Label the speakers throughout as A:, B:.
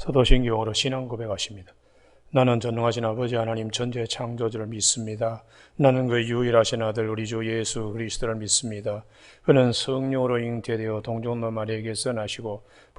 A: 사도신경으로 신앙 고백하십니다. 나는 전능하신 아버지 하나님 전체 창조주를 믿습니다. 나는 그 유일하신 아들 우리 주 예수 그리스도를 믿습니다. 그는 성령으로 잉태되어 동정노 마리에게서 나시고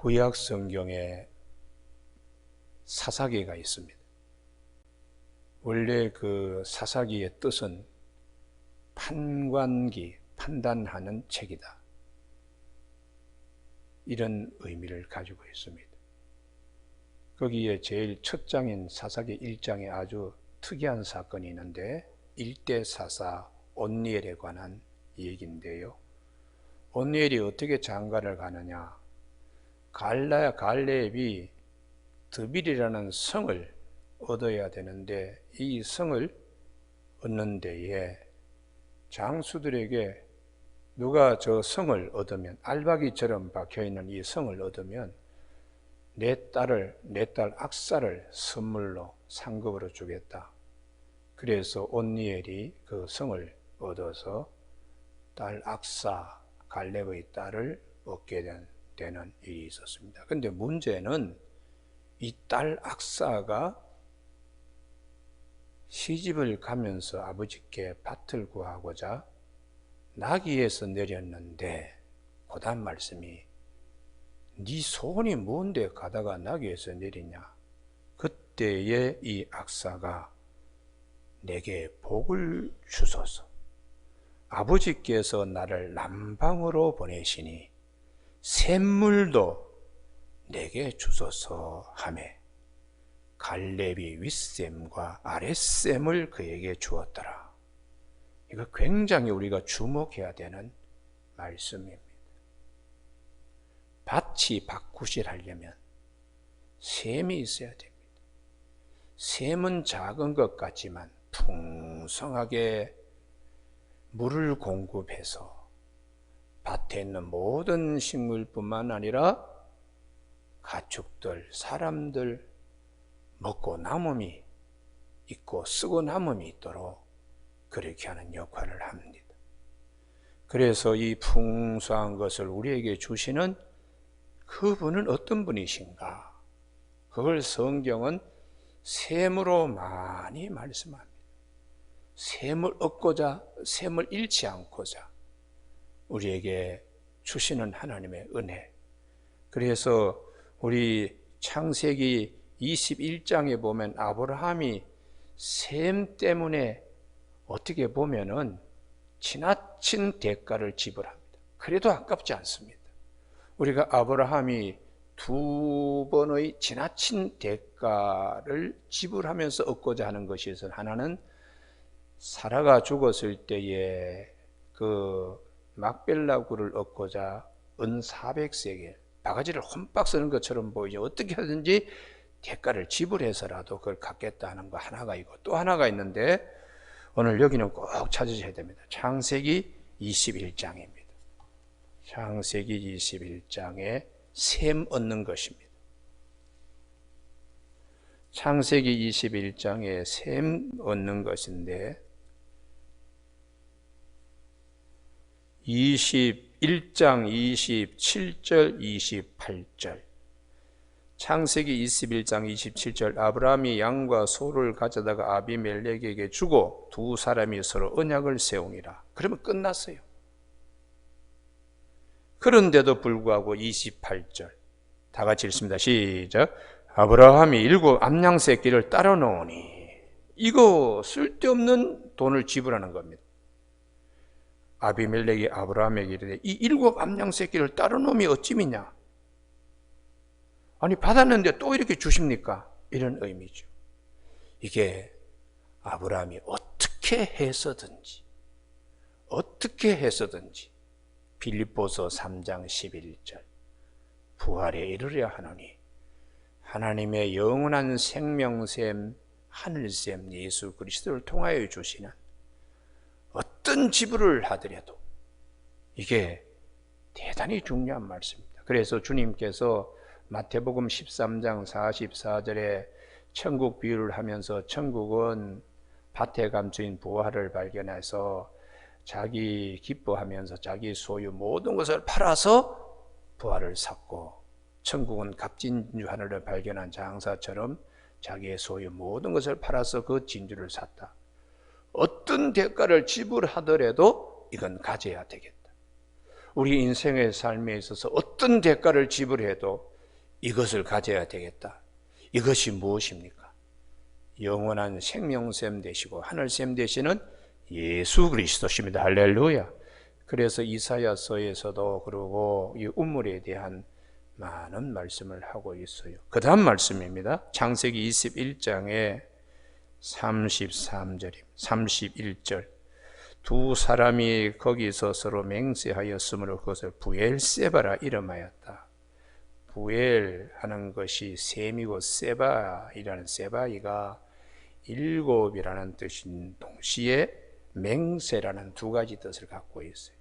A: 구약 성경에 사사기가 있습니다. 원래 그 사사기의 뜻은 판관기, 판단하는 책이다. 이런 의미를 가지고 있습니다. 거기에 제일 첫 장인 사사기 1장에 아주 특이한 사건이 있는데 일대 사사 온니엘에 관한 얘기인데요. 온니엘이 어떻게 장가를 가느냐? 갈라 갈렙이 드빌이라는 성을 얻어야 되는데 이 성을 얻는 데에 장수들에게 누가 저 성을 얻으면 알박이처럼 박혀 있는 이 성을 얻으면 내 딸을 내 딸 악사를 선물로 상급으로 주겠다. 그래서 온니엘이 그 성을 얻어서 딸 악사 갈렙의 딸을 얻게 된 되는 일이 있었습니다. 근데 문제는 이 딸 악사가 시집을 가면서 아버지께 밭을 구하고자 나귀에서 내렸는데 고단 말씀이 네 소원이 뭔데 가다가 나귀에서 내리냐 그때에 이 악사가 내게 복을 주소서 아버지께서 나를 남방으로 보내시니 샘물도 내게 주소서 하매 갈렙이 윗샘과 아랫샘을 그에게 주었더라. 이거 굉장히 우리가 주목해야 되는 말씀입니다. 밭이 밭구실하려면 샘이 있어야 됩니다. 샘은 작은 것 같지만 풍성하게 물을 공급해서 밭에 있는 모든 식물뿐만 아니라 가축들, 사람들 먹고 남음이 있고 쓰고 남음이 있도록 그렇게 하는 역할을 합니다. 그래서 이 풍성한 것을 우리에게 주시는 그분은 어떤 분이신가? 그걸 성경은 샘으로 많이 말씀합니다. 샘을 얻고자, 샘을 잃지 않고자 우리에게 주시는 하나님의 은혜. 그래서 우리 창세기 21장에 보면 아브라함이 샘 때문에 어떻게 보면은 지나친 대가를 지불합니다. 그래도 아깝지 않습니다. 우리가 아브라함이 두 번의 지나친 대가를 지불하면서 얻고자 하는 것이 있어 하나는 사라가 죽었을 때에 그 막벨라구를 얻고자 은 400세겔 바가지를 홈박 쓰는 것처럼 보이죠. 어떻게 하든지 대가를 지불해서라도 그걸 갖겠다 하는 거 하나가 있고 또 하나가 있는데 오늘 여기는 꼭 찾으셔야 됩니다. 창세기 21장입니다. 창세기 21장에 샘 얻는 것입니다. 창세기 21장에 샘 얻는 것인데 21장 27절 28절 창세기 21장 27절 아브라함이 양과 소를 가져다가 아비멜렉에게 주고 두 사람이 서로 언약을 세우니라. 그러면 끝났어요. 그런데도 불구하고 28절 다 같이 읽습니다. 시작. 아브라함이 일곱 암양 새끼를 따라 놓으니 이거 쓸데없는 돈을 지불하는 겁니다. 아비멜렉이 아브라함에게 이르되 이 일곱 암양 새끼를 따로 놓으면 어찌미냐? 아니 받았는데 또 이렇게 주십니까? 이런 의미죠. 이게 아브라함이 어떻게 해서든지 어떻게 해서든지 빌립보서 3장 11절 부활에 이르려 하노니 하나님의 영원한 생명샘 하늘샘 예수 그리스도를 통하여 주시는 어떤 지불을 하더라도 이게 대단히 중요한 말씀입니다. 그래서 주님께서 마태복음 13장 44절에 천국 비유를 하면서 천국은 밭에 감추인 부활을 발견해서 자기 기뻐하면서 자기 소유 모든 것을 팔아서 부활을 샀고 천국은 값진주 하늘을 발견한 장사처럼 자기의 소유 모든 것을 팔아서 그 진주를 샀다. 어떤 대가를 지불하더라도 이건 가져야 되겠다. 우리 인생의 삶에 있어서 어떤 대가를 지불해도 이것을 가져야 되겠다. 이것이 무엇입니까? 영원한 생명샘 되시고 하늘샘 되시는 예수 그리스도십니다. 할렐루야. 그래서 이사야서에서도 그러고 이 우물에 대한 많은 말씀을 하고 있어요. 그 다음 말씀입니다. 창세기 21장에 33절입니다. 31절. 두 사람이 거기서 서로 맹세하였으므로 그것을 부엘세바라 이름하였다. 부엘 하는 것이 셈이고 세바이라는 세바이가 일곱이라는 뜻인 동시에 맹세라는 두 가지 뜻을 갖고 있어요.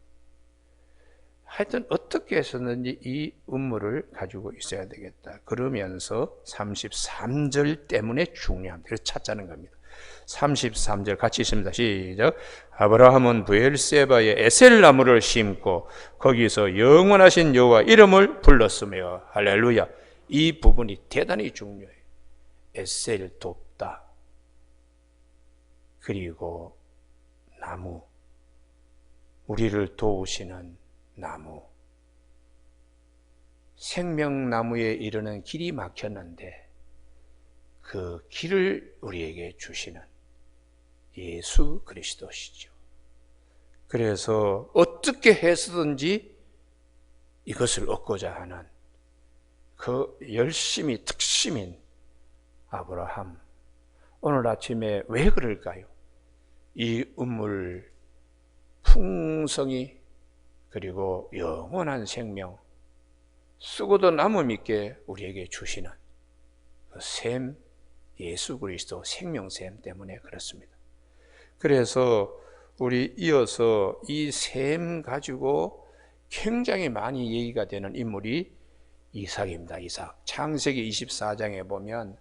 A: 하여튼 어떻게 해서든지 이 음모를 가지고 있어야 되겠다. 그러면서 33절 때문에 중요합니다. 찾자는 겁니다. 33절 같이 있습니다. 시작. 아브라함은 부엘세바에 에셀나무를 심고 거기서 영원하신 여호와 이름을 불렀으며 할렐루야. 이 부분이 대단히 중요해요. 에셀 돕다. 그리고 나무. 우리를 도우시는 나무. 생명나무에 이르는 길이 막혔는데 그 길을 우리에게 주시는 예수 그리스도시죠. 그래서 어떻게 해서든지 이것을 얻고자 하는 그 열심히 특심인 아브라함. 오늘 아침에 왜 그럴까요? 이 우물 풍성이 그리고 영원한 생명 쓰고도 남음 있게 우리에게 주시는 그 샘 예수 그리스도 생명샘 때문에 그렇습니다. 그래서 우리 이어서 이 샘 가지고 굉장히 많이 얘기가 되는 인물이 이삭입니다. 이삭. 창세기 24장에 보면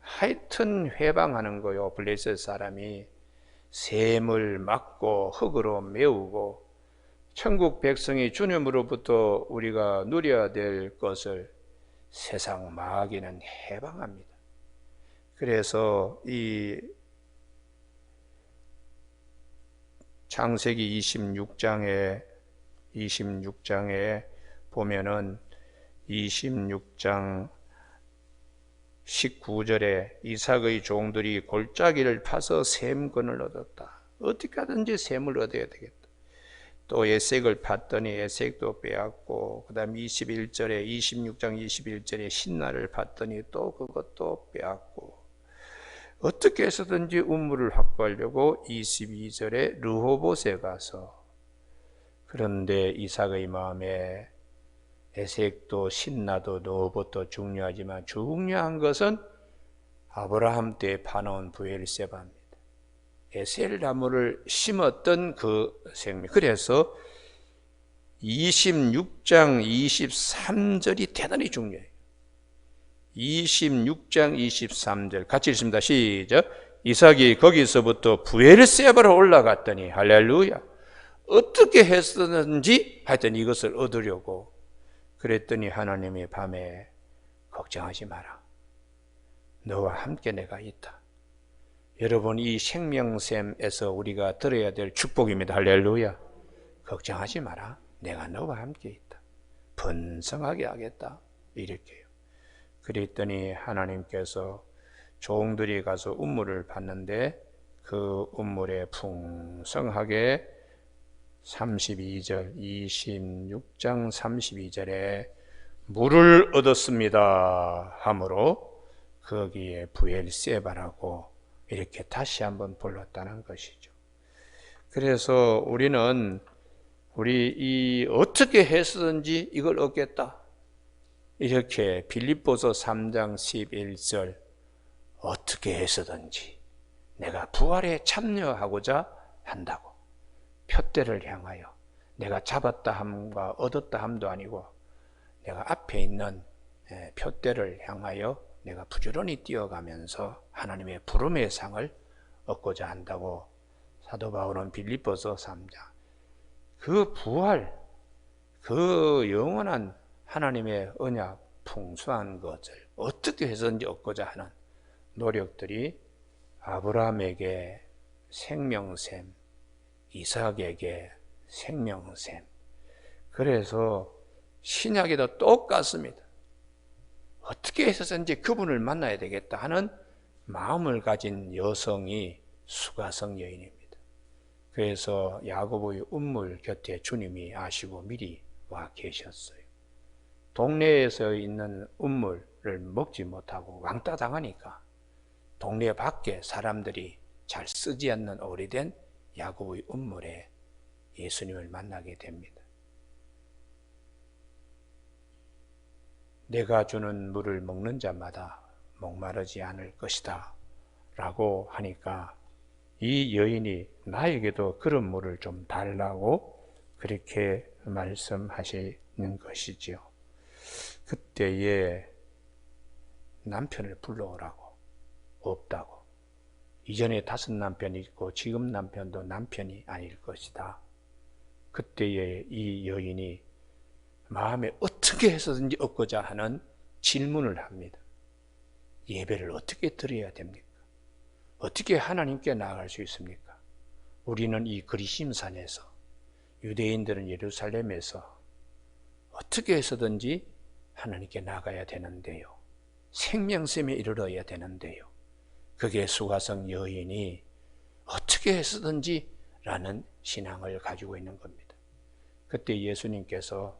A: 하여튼 회방하는 거요. 블레셋 사람이 샘을 막고 흙으로 메우고 천국 백성이 주님으로부터 우리가 누려야 될 것을 세상 마귀는 해방합니다. 그래서 이 창세기 26장에 26장에 보면은 26장 19절에 이삭의 종들이 골짜기를 파서 샘근을 얻었다. 어떻게 하든지 샘을 얻어야 되겠다. 또 에색을 봤더니 에색도 빼앗고 그다음 21절에 26장 21절에 신나를 봤더니 또 그것도 빼앗고 어떻게 해서든지 우물을 확보하려고 22절에 르호봇에 가서 그런데 이삭의 마음에 에색도 신나도 르호봇도 중요하지만 중요한 것은 아브라함 때 파놓은 부엘세바입니다. 에셀 나무를 심었던 그 생명. 그래서 26장 23절이 대단히 중요해요. 26장 23절 같이 읽습니다. 시작. 이삭이 거기서부터 부엘세바로 올라갔더니 할렐루야. 어떻게 했었는지 하여튼 이것을 얻으려고 그랬더니 하나님이 밤에 걱정하지 마라. 너와 함께 내가 있다. 여러분 이 생명샘에서 우리가 들어야 될 축복입니다. 할렐루야. 걱정하지 마라. 내가 너와 함께 있다. 번성하게 하겠다. 이렇게요. 그랬더니 하나님께서 종들이 가서 운물을 받는데 그 운물에 풍성하게 32절 26장 32절에 물을 얻었습니다 하므로 거기에 부엘세바라고 이렇게 다시 한번 불렀다는 것이죠. 그래서 우리는 우리 이 어떻게 해서든지 이걸 얻겠다. 이렇게 빌립보서 3장 11절 어떻게 해서든지 내가 부활에 참여하고자 한다고 표대를 향하여 내가 잡았다 함과 얻었다 함도 아니고 내가 앞에 있는 예, 표대를 향하여 내가 부지런히 뛰어가면서 하나님의 부름의 상을 얻고자 한다고 사도 바울은 빌립보서 3장 그 부활 그 영원한 하나님의 언약 풍성한 것을 어떻게 해서든지 얻고자 하는 노력들이 아브라함에게 생명샘, 이삭에게 생명샘. 그래서 신약에도 똑같습니다. 어떻게 해서든지 그분을 만나야 되겠다 하는 마음을 가진 여성이 수가성 여인입니다. 그래서 야고보의 운물 곁에 주님이 아시고 미리 와 계셨어요. 동네에서 있는 운물을 먹지 못하고 왕따 당하니까 동네 밖에 사람들이 잘 쓰지 않는 오래된 야고보의 운물에 예수님을 만나게 됩니다. 내가 주는 물을 먹는 자마다 목마르지 않을 것이다. 라고 하니까 이 여인이 나에게도 그런 물을 좀 달라고 그렇게 말씀하시는 것이지요. 그때에 남편을 불러오라고 없다고. 이전에 다섯 남편이 있고 지금 남편도 남편이 아닐 것이다. 그때에 이 여인이 마음에 어떻게 해서든지 얻고자 하는 질문을 합니다. 예배를 어떻게 드려야 됩니까? 어떻게 하나님께 나아갈 수 있습니까? 우리는 이 그리심산에서 유대인들은 예루살렘에서 어떻게 해서든지 하나님께 나가야 되는데요. 생명샘에 이르러야 되는데요. 그게 수가성 여인이 어떻게 해서든지 라는 신앙을 가지고 있는 겁니다. 그때 예수님께서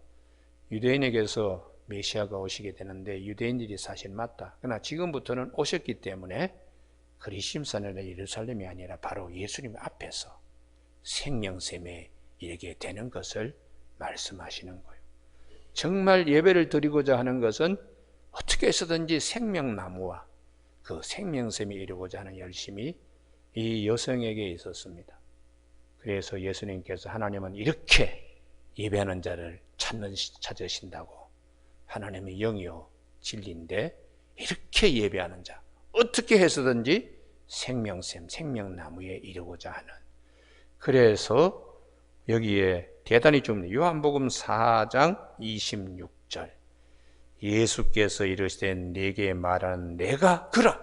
A: 유대인에게서 메시아가 오시게 되는데 유대인들이 사실 맞다. 그러나 지금부터는 오셨기 때문에 그리심산이나 예루살렘이 아니라 바로 예수님 앞에서 생명샘에 이르게 되는 것을 말씀하시는 거예요. 정말 예배를 드리고자 하는 것은 어떻게 해서든지 생명나무와 그 생명샘에 이르고자 하는 열심이 이 여성에게 있었습니다. 그래서 예수님께서 하나님은 이렇게 예배하는 자를 찾는, 찾으신다고. 하나님의 영이요 진리인데 이렇게 예배하는 자. 어떻게 해서든지 생명샘 생명나무에 이르고자 하는. 그래서 여기에 대단히 좀 요한복음 4장 26절. 예수께서 이르시되 내게 말하는 내가 그라.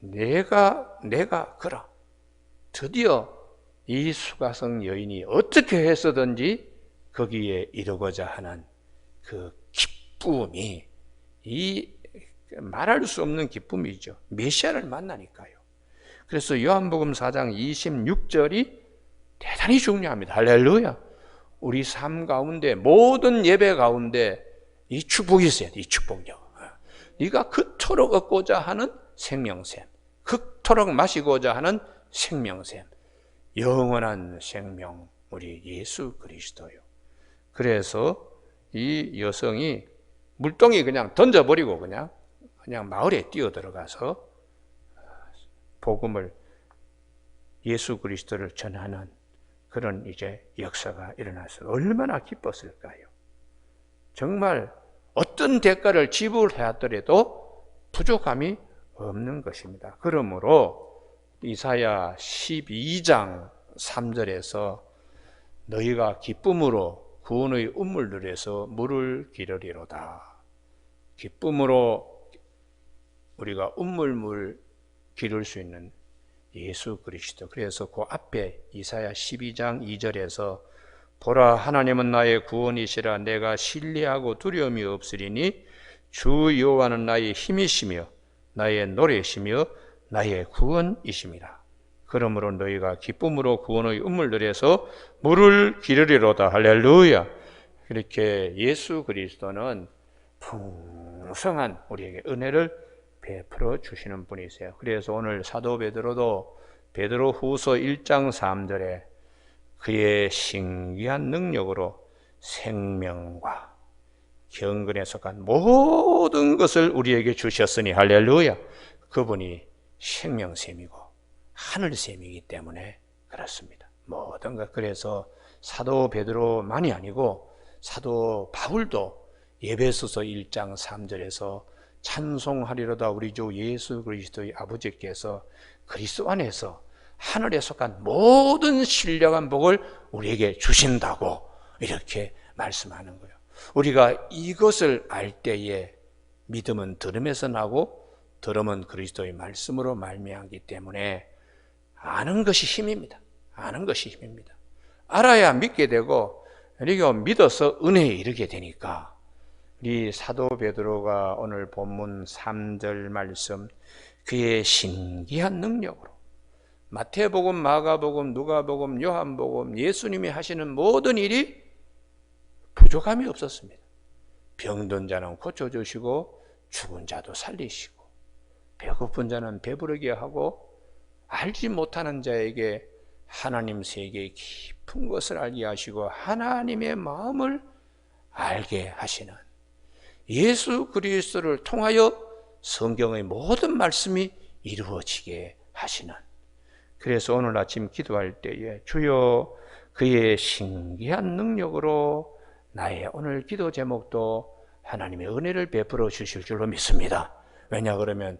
A: 내가 내가 그라. 드디어 이 수가성 여인이 어떻게 해서든지 거기에 이르고자 하는 그 기쁨이 이 말할 수 없는 기쁨이죠. 메시아를 만나니까요. 그래서 요한복음 4장 26절이 대단히 중요합니다. 할렐루야. 우리 삶 가운데 모든 예배 가운데 이 축복이 있어야 돼. 이 축복요. 네가 그토록 얻고자 하는 생명샘, 그토록 마시고자 하는 생명샘, 영원한 생명 우리 예수 그리스도요. 그래서 이 여성이 물동이 그냥 던져버리고 그냥 그냥 마을에 뛰어 들어가서 복음을 예수 그리스도를 전하는 그런 이제 역사가 일어나서 얼마나 기뻤을까요? 정말 어떤 대가를 지불하더라도 부족함이 없는 것입니다. 그러므로 이사야 12장 3절에서 너희가 기쁨으로 구원의 운물들에서 물을 기르리로다. 기쁨으로 우리가 운물물 기를 수 있는 예수 그리스도. 그래서 그 앞에 이사야 12장 2절에서 보라 하나님은 나의 구원이시라 내가 신뢰하고 두려움이 없으리니 주 여호와는 나의 힘이시며 나의 노래시며 나의 구원이심이라. 그러므로 너희가 기쁨으로 구원의 운물들에서 물을 기르리로다. 할렐루야. 이렇게 예수 그리스도는 풍성한 우리에게 은혜를 베풀어 주시는 분이세요. 그래서 오늘 사도 베드로도 베드로 후서 1장 3절에 그의 신기한 능력으로 생명과 경건에 속한 모든 것을 우리에게 주셨으니 할렐루야. 그분이 생명샘이고 하늘샘이기 때문에 그렇습니다. 모든 것 그래서 사도 베드로만이 아니고 사도 바울도 예배소서 1장 3절에서 찬송하리로다 우리 주 예수 그리스도의 아버지께서 그리스도 안에서 하늘에 속한 모든 신령한 복을 우리에게 주신다고 이렇게 말씀하는 거예요. 우리가 이것을 알 때에 믿음은 들음에서 나고 들음은 그리스도의 말씀으로 말미암기 때문에 아는 것이 힘입니다. 아는 것이 힘입니다. 알아야 믿게 되고 그리고 믿어서 은혜에 이르게 되니까 우리 사도 베드로가 오늘 본문 3절 말씀 그의 신기한 능력으로 마태복음, 마가복음, 누가복음, 요한복음 예수님이 하시는 모든 일이 부족함이 없었습니다. 병든 자는 고쳐 주시고 죽은 자도 살리시고 배고픈 자는 배부르게 하고 알지 못하는 자에게 하나님 세계의 깊은 것을 알게 하시고 하나님의 마음을 알게 하시는 예수 그리스도를 통하여 성경의 모든 말씀이 이루어지게 하시는 그래서 오늘 아침 기도할 때에 주여 그의 신기한 능력으로 나의 오늘 기도 제목도 하나님의 은혜를 베풀어 주실 줄로 믿습니다. 왜냐 그러면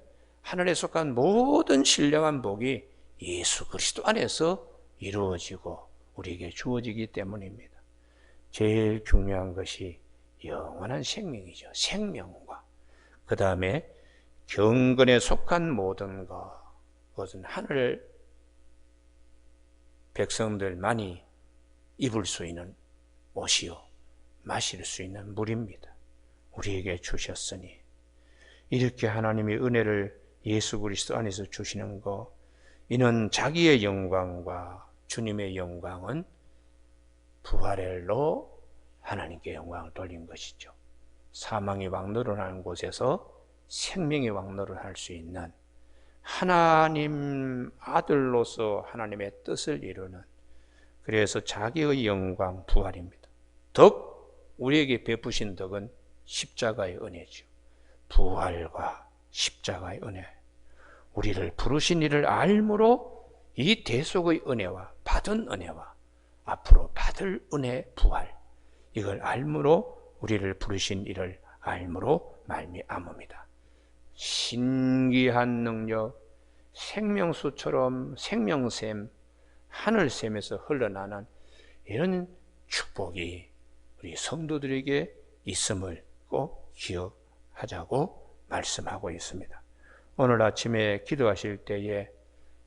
A: 하늘에 속한 모든 신령한 복이 예수 그리스도 안에서 이루어지고 우리에게 주어지기 때문입니다. 제일 중요한 것이 영원한 생명이죠. 생명과 그 다음에 경건에 속한 모든 것 그것은 하늘 백성들만이 입을 수 있는 옷이요 마실 수 있는 물입니다. 우리에게 주셨으니 이렇게 하나님의 은혜를 예수 그리스도 안에서 주시는 것 이는 자기의 영광과 주님의 영광은 부활로 하나님께 영광을 돌린 것이죠. 사망의 왕노를 하는 곳에서 생명의 왕노를 할 수 있는 하나님 아들로서 하나님의 뜻을 이루는 그래서 자기의 영광 부활입니다. 덕 우리에게 베푸신 덕은 십자가의 은혜죠. 부활과 십자가의 은혜. 우리를 부르신 이를 알므로 이 대속의 은혜와 받은 은혜와 앞으로 받을 은혜 부활 이걸 알므로 우리를 부르신 이를 알므로 말미암음이다. 신기한 능력, 생명수처럼 생명샘, 하늘샘에서 흘러나는 이런 축복이 우리 성도들에게 있음을 꼭 기억하자고 말씀하고 있습니다. 오늘 아침에 기도하실 때에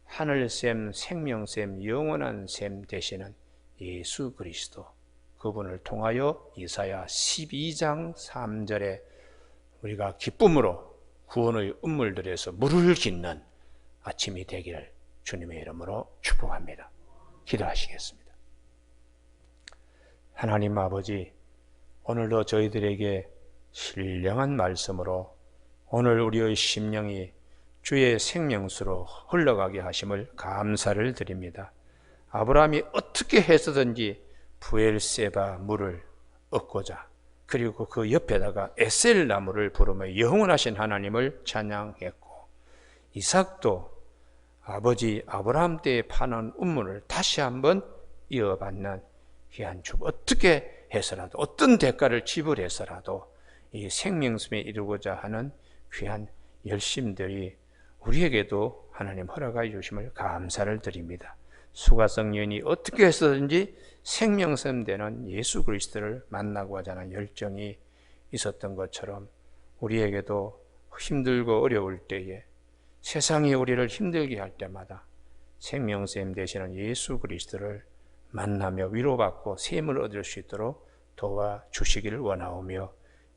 A: 하늘샘, 생명샘, 영원한 샘 되시는 예수 그리스도 그분을 통하여 이사야 12장 3절에 우리가 기쁨으로 구원의 음물들에서 물을 깃는 아침이 되기를 주님의 이름으로 축복합니다. 기도하시겠습니다. 하나님 아버지, 오늘도 저희들에게 신령한 말씀으로 오늘 우리의 심령이 주의 생명수로 흘러가게 하심을 감사를 드립니다. 아브라함이 어떻게 해서든지 부엘세바 물을 얻고자 그리고 그 옆에다가 에셀 나무를 부르며 영원하신 하나님을 찬양했고 이삭도 아버지 아브라함 때에 파는 운문을 다시 한번 이어받는 귀한 축 어떻게 해서라도 어떤 대가를 지불해서라도 이 생명숨에 이루고자 하는 귀한 열심들이 우리에게도 하나님 허락하여 주심을 감사를 드립니다. 수가성 여인이 어떻게 해서든지 생명샘 되는 예수 그리스도를 만나고 하자는 열정이 있었던 것처럼 우리에게도 힘들고 어려울 때에 세상이 우리를 힘들게 할 때마다 생명샘 되시는 예수 그리스도를 만나며 위로받고 샘을 얻을 수 있도록 도와 주시기를 원하오며